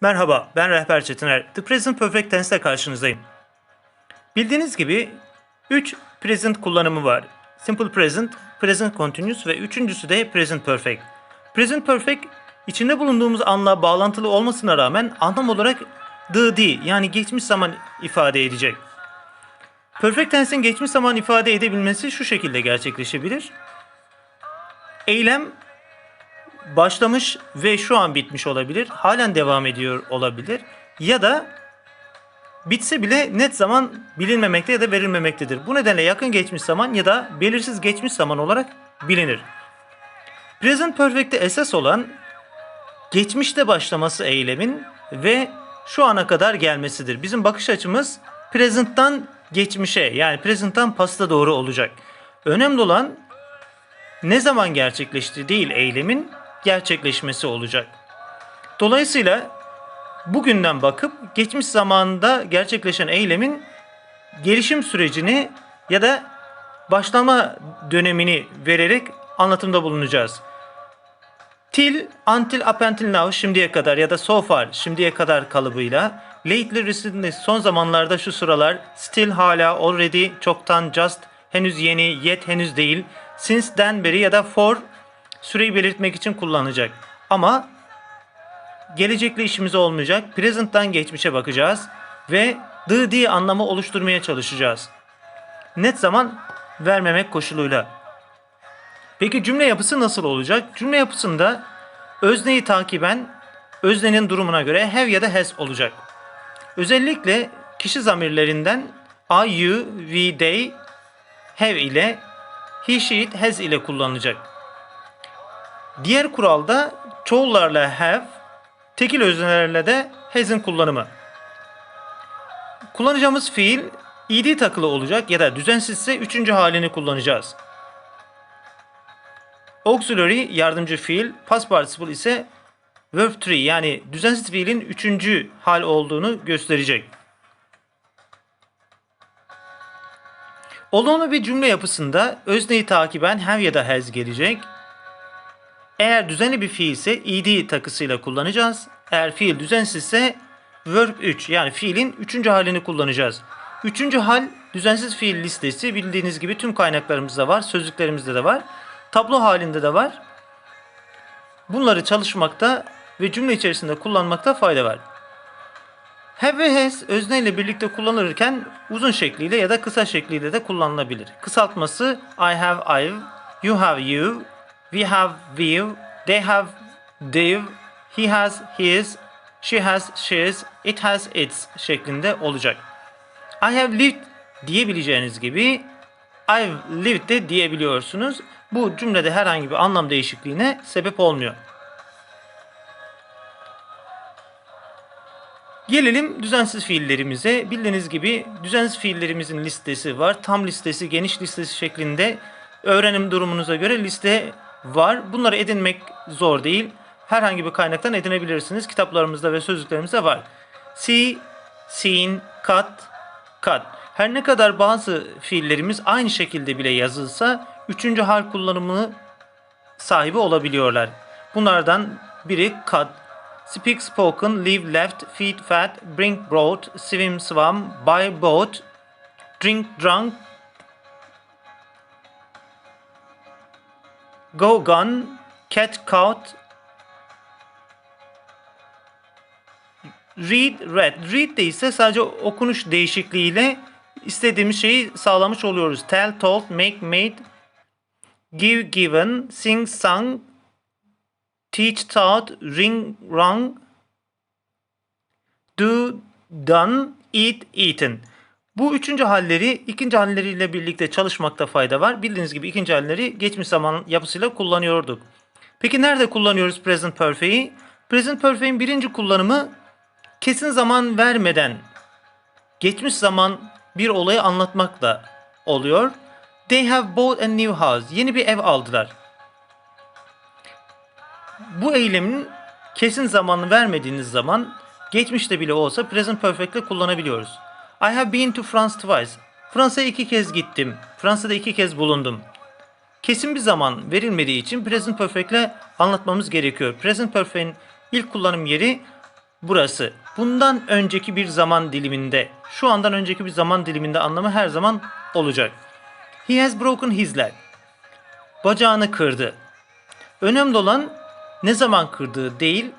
Merhaba, ben Rehber Çetiner. The Present Perfect Tense'le karşınızdayım. Bildiğiniz gibi 3 present kullanımı var. Simple Present, Present Continuous ve üçüncüsü de Present Perfect. Present Perfect, içinde bulunduğumuz anla bağlantılı olmasına rağmen anlam olarak the the yani geçmiş zaman ifade edecek. Perfect Tense'in geçmiş zaman ifade edebilmesi şu şekilde gerçekleşebilir. Eylem başlamış ve şu an bitmiş olabilir. Halen devam ediyor olabilir. Ya da bitse bile net zaman bilinmemekte ya da verilmemektedir. Bu nedenle yakın geçmiş zaman ya da belirsiz geçmiş zaman olarak bilinir. Present Perfect'te esas olan geçmişte başlaması eylemin ve şu ana kadar gelmesidir. Bizim bakış açımız present'tan geçmişe yani present'tan pasta doğru olacak. Önemli olan ne zaman gerçekleştiği değil eylemin gerçekleşmesi olacak. Dolayısıyla bugünden bakıp geçmiş zamanda gerçekleşen eylemin gelişim sürecini ya da başlama dönemini vererek anlatımda bulunacağız. Till, until, up until now şimdiye kadar ya da so far şimdiye kadar kalıbıyla lately recently son zamanlarda şu sıralar still hala already çoktan just henüz yeni yet henüz değil since'den beri ya da for süreyi belirtmek için kullanacak. Ama gelecekle işimiz olmayacak. Present'tan geçmişe bakacağız ve the diye anlamı oluşturmaya çalışacağız. Net zaman vermemek koşuluyla. Peki cümle yapısı nasıl olacak? Cümle yapısında özneyi takiben öznenin durumuna göre have ya da has olacak. Özellikle kişi zamirlerinden I, you, we, they, have ile he, she, it, has ile kullanılacak. Diğer kuralda çoğullarla have, tekil öznelerle de has'in kullanımı. Kullanacağımız fiil ed takılı olacak ya da düzensizse üçüncü halini kullanacağız. Auxiliary yardımcı fiil, past participle ise verb 3 yani düzensiz fiilin üçüncü hal olduğunu gösterecek. Olumlu bir cümle yapısında özneyi takiben have ya da has gelecek. Eğer düzenli bir fiil ise ed takısıyla kullanacağız. Eğer fiil düzensizse verb 3 yani fiilin üçüncü halini kullanacağız. Üçüncü hal düzensiz fiil listesi bildiğiniz gibi tüm kaynaklarımızda var, sözlüklerimizde de var. Tablo halinde de var. Bunları çalışmakta ve cümle içerisinde kullanmakta fayda var. Have ve has özne ile birlikte kullanılırken uzun şekliyle ya da kısa şekliyle de kullanılabilir. Kısaltması I have I've, you have you, we have we've, they have they've, he has his, she has she's, it has its şeklinde olacak. I have lived diyebileceğiniz gibi I've lived de diyebiliyorsunuz. Bu cümlede herhangi bir anlam değişikliğine sebep olmuyor. Gelelim düzensiz fiillerimize. Bildiğiniz gibi düzensiz fiillerimizin listesi var. Tam listesi, geniş listesi şeklinde öğrenim durumunuza göre liste var. Bunları edinmek zor değil. Herhangi bir kaynaktan edinebilirsiniz. Kitaplarımızda ve sözlüklerimizde var. See, seen, cut, cut. Her ne kadar bazı fiillerimiz aynı şekilde bile yazılsa üçüncü hal kullanımını sahibi olabiliyorlar. Bunlardan biri cut, speak spoken, live left, feed fat, bring brought, swim swam, buy bought, drink drunk, go gone, cat caught, read read. Read de ise sadece okunuş değişikliğiyle istediğimiz şeyi sağlamış oluyoruz. Tell, told, make, made, give, given, sing, sung, teach, taught, ring, rung, do, done, eat, eaten. Bu üçüncü halleri ikinci halleriyle birlikte çalışmakta fayda var. Bildiğiniz gibi ikinci halleri geçmiş zaman yapısıyla kullanıyorduk. Peki nerede kullanıyoruz present perfect'i? Present perfect'in birinci kullanımı kesin zaman vermeden geçmiş zaman bir olayı anlatmakla oluyor. They have bought a new house. Yeni bir ev aldılar. Bu eylemin kesin zamanını vermediğiniz zaman geçmişte bile olsa present perfect'le kullanabiliyoruz. I have been to France twice. Fransa'ya iki kez gittim. Fransa'da iki kez bulundum. Kesin bir zaman verilmediği için present perfect'le anlatmamız gerekiyor. Present perfect'in ilk kullanım yeri burası. Bundan önceki bir zaman diliminde, şu andan önceki bir zaman diliminde anlamı her zaman olacak. He has broken his leg. Bacağını kırdı. Önemli olan ne zaman kırdığı değil,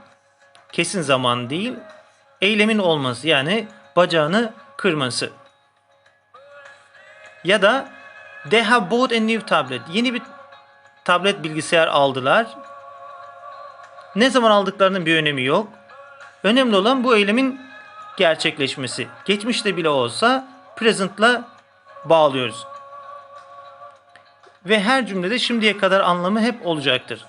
kesin zaman değil, eylemin olması yani bacağını kırması. Ya da they have bought a new tablet. Yeni bir tablet bilgisayar aldılar. Ne zaman aldıklarının bir önemi yok. Önemli olan bu eylemin gerçekleşmesi. Geçmişte bile olsa present'la bağlıyoruz. Ve her cümlede şimdiye kadar anlamı hep olacaktır.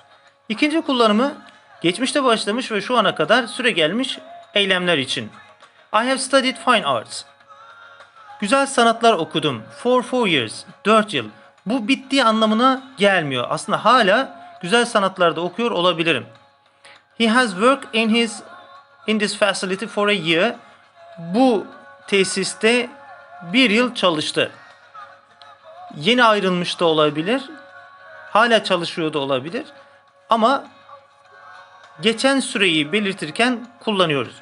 İkinci kullanımı geçmişte başlamış ve şu ana kadar süre gelmiş eylemler için. I have studied fine arts. Güzel sanatlar okudum. For four years. 4 yıl. Bu bittiği anlamına gelmiyor. Aslında hala güzel sanatlarda okuyor olabilirim. He has worked in his in this facility for a year. Bu tesiste bir yıl çalıştı. Yeni ayrılmış da olabilir. Hala çalışıyor da olabilir. Ama geçen süreyi belirtirken kullanıyoruz.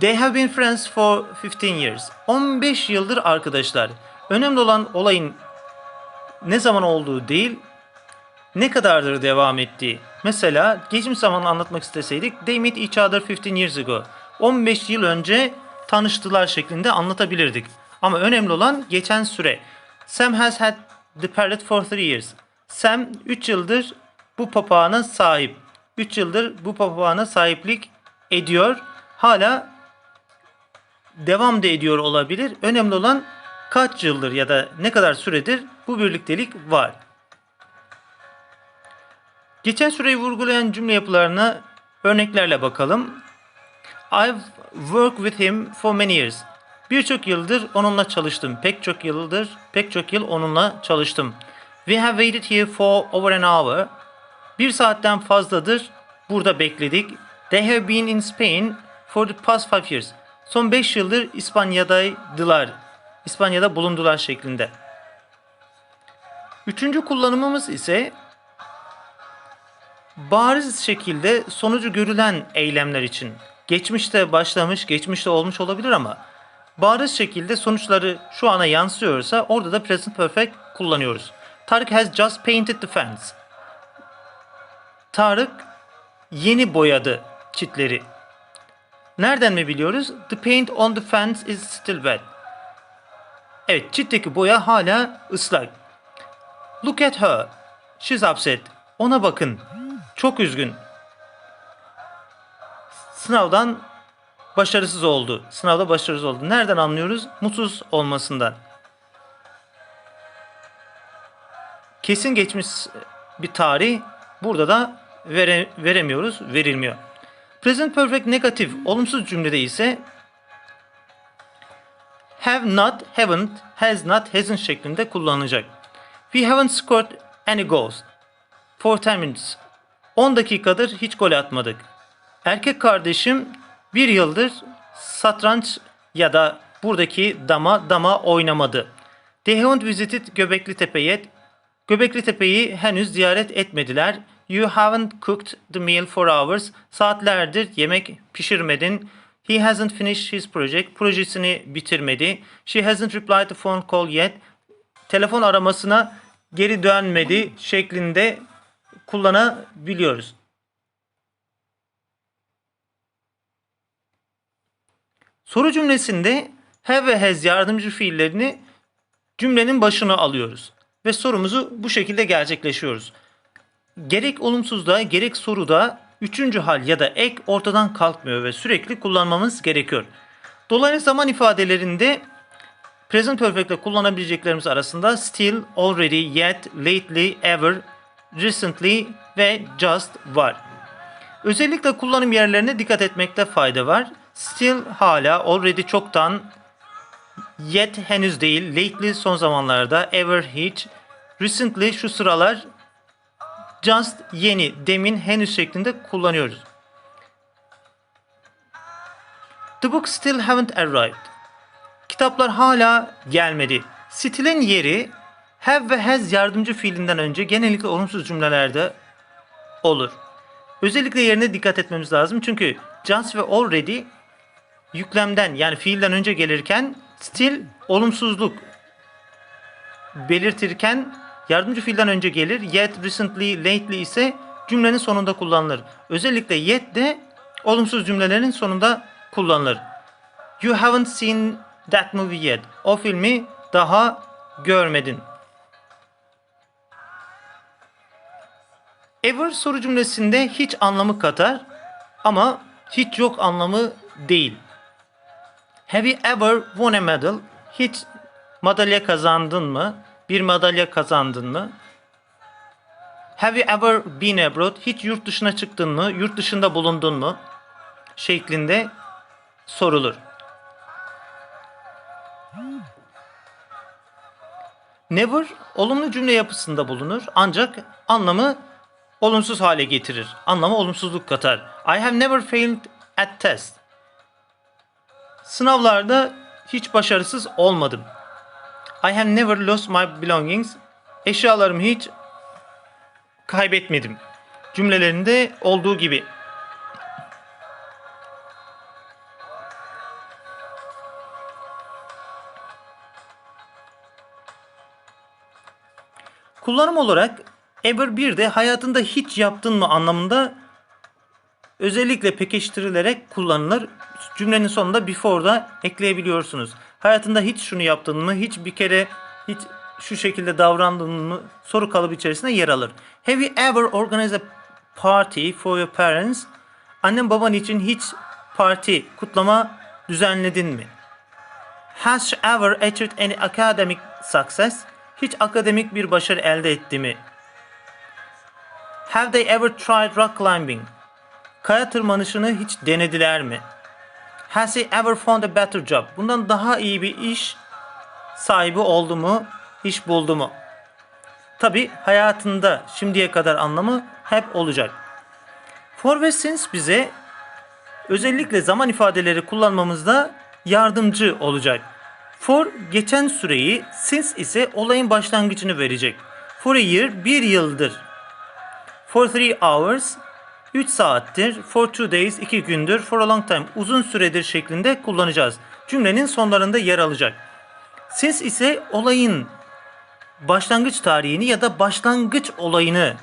They have been friends for 15 years. 15 yıldır arkadaşlar. Önemli olan olayın ne zaman olduğu değil, ne kadardır devam ettiği. Mesela geçmiş zamanı anlatmak isteseydik they met each other 15 years ago. 15 yıl önce tanıştılar şeklinde anlatabilirdik. Ama önemli olan geçen süre. Sam has had the parrot for 3 years. Sam 3 yıldır bu papağana sahip. 3 yıldır bu papağana sahiplik ediyor. Hala devam da ediyor olabilir. Önemli olan kaç yıldır ya da ne kadar süredir bu birliktelik var. Geçen süreyi vurgulayan cümle yapılarına örneklerle bakalım. I've worked with him for many years. Birçok yıldır onunla çalıştım. Pek çok yıldır, pek çok yıl onunla çalıştım. We have waited here for over an hour. Bir saatten fazladır burada bekledik. They have been in Spain for the past five years. Son 5 yıldır İspanya'daydılar. İspanya'da bulundular şeklinde. Üçüncü kullanımımız ise bariz şekilde sonucu görülen eylemler için. Geçmişte başlamış, geçmişte olmuş olabilir ama bariz şekilde sonuçları şu ana yansıyorsa orada da present perfect kullanıyoruz. Tarık has just painted the fence. Tarık yeni boyadı çitleri. Nereden mi biliyoruz? The paint on the fence is still wet. Evet, çitteki boya hala ıslak. Look at her. She's upset. Ona bakın. Çok üzgün. Sınavdan başarısız oldu. Sınavda başarısız oldu. Nereden anlıyoruz? Mutsuz olmasından. Kesin geçmiş bir tarih burada da vere, veremiyoruz, verilmiyor. Present perfect negatif olumsuz cümlede ise have not, haven't, has not, hasn't şeklinde kullanılacak. We haven't scored any goals for 10 minutes. 10 dakikadır hiç gol atmadık. Erkek kardeşim bir yıldır satranç ya da buradaki dama dama oynamadı. They haven't visited Göbekli Tepe yet. Göbekli Tepe'yi henüz ziyaret etmediler. You haven't cooked the meal for hours. Saatlerdir yemek pişirmedin. He hasn't finished his project. Projesini bitirmedi. She hasn't replied to phone call yet. Telefon aramasına geri dönmedi şeklinde kullanabiliyoruz. Soru cümlesinde have ve has yardımcı fiillerini cümlenin başına alıyoruz ve sorumuzu bu şekilde gerçekleşiyoruz. Gerek olumsuzda gerek soruda üçüncü hal ya da ek ortadan kalkmıyor ve sürekli kullanmamız gerekiyor. Dolaylı zaman ifadelerinde present perfect ile kullanabileceklerimiz arasında still, already, yet, lately, ever, recently ve just var. Özellikle kullanım yerlerine dikkat etmekte fayda var. Still hala, already çoktan, yet henüz değil, lately son zamanlarda, ever hiç, recently şu sıralar, just yeni, demin, henüz şeklinde kullanıyoruz. The books still haven't arrived. Kitaplar hala gelmedi. Still'in yeri have ve has yardımcı fiilinden önce genellikle olumsuz cümlelerde olur. Özellikle yerine dikkat etmemiz lazım. Çünkü just ve already yüklemden yani fiilden önce gelirken still olumsuzluk belirtirken yardımcı fiilden önce gelir. Yet, recently, lately ise cümlenin sonunda kullanılır. Özellikle yet de olumsuz cümlelerin sonunda kullanılır. You haven't seen that movie yet. O filmi daha görmedin. Ever soru cümlesinde hiç anlamı katar ama hiç yok anlamı değil. Have you ever won a medal? Hiç madalya kazandın mı? Bir madalya kazandın mı? Have you ever been abroad? Hiç yurt dışına çıktın mı? Yurt dışında bulundun mu? Şeklinde sorulur. Never olumlu cümle yapısında bulunur ancak anlamı olumsuz hale getirir. Anlamı olumsuzluk katar. I have never failed at test. Sınavlarda hiç başarısız olmadım. I have never lost my belongings. Eşyalarımı hiç kaybetmedim. Cümlelerinde olduğu gibi. Kullanım olarak ever bir de hayatında hiç yaptın mı anlamında özellikle pekiştirilerek kullanılır. Cümlenin sonunda before'da ekleyebiliyorsunuz. Hayatında hiç şunu yaptın mı? Hiç bir kere hiç şu şekilde davrandın mı? Soru kalıbı içerisinde yer alır. Have you ever organized a party for your parents? Annem baban için hiç parti, kutlama düzenledin mi? Has she ever achieved any academic success? Hiç akademik bir başarı elde etti mi? Have they ever tried rock climbing? Kaya tırmanışını hiç denediler mi? Has he ever found a better job? Bundan daha iyi bir iş sahibi oldu mu? İş buldu mu? Tabi hayatında şimdiye kadar anlamı hep olacak. For ve since bize özellikle zaman ifadeleri kullanmamızda yardımcı olacak. For geçen süreyi, since ise olayın başlangıcını verecek. For a year bir yıldır. For three hours 3 saattir. For two days 2 gündür. For a long time uzun süredir şeklinde kullanacağız. Cümlenin sonlarında yer alacak. Since ise olayın başlangıç tarihini ya da başlangıç olayını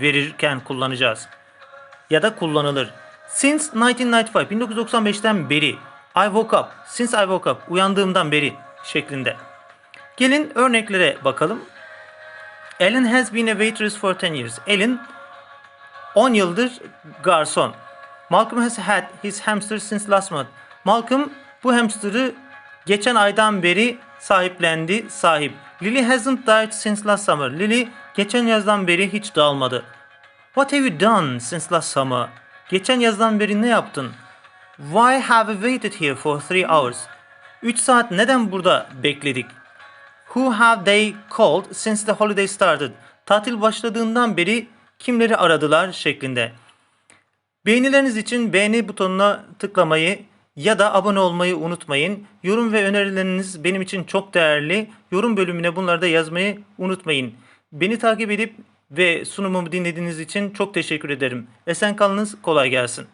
verirken kullanacağız. Ya da kullanılır. Since 1995, 1995'ten beri. I woke up, since I woke up, uyandığımdan beri şeklinde. Gelin örneklere bakalım. Ellen has been a waitress for 10 years. Ellen 10 yıldır garson. Malcolm has had his hamster since last month. Malcolm bu hamsterı geçen aydan beri sahiplendi, sahip. Lily hasn't died since last summer. Lily geçen yazdan beri hiç dağılmadı. What have you done since last summer? Geçen yazdan beri ne yaptın? Why have we waited here for three hours? 3 saat neden burada bekledik? Who have they called since the holiday started? Tatil başladığından beri kimleri aradılar şeklinde. Beğenileriniz için beğeni butonuna tıklamayı ya da abone olmayı unutmayın. Yorum ve önerileriniz benim için çok değerli. Yorum bölümüne bunları da yazmayı unutmayın. Beni takip edip ve sunumumu dinlediğiniz için çok teşekkür ederim. Esen kalınız, kolay gelsin.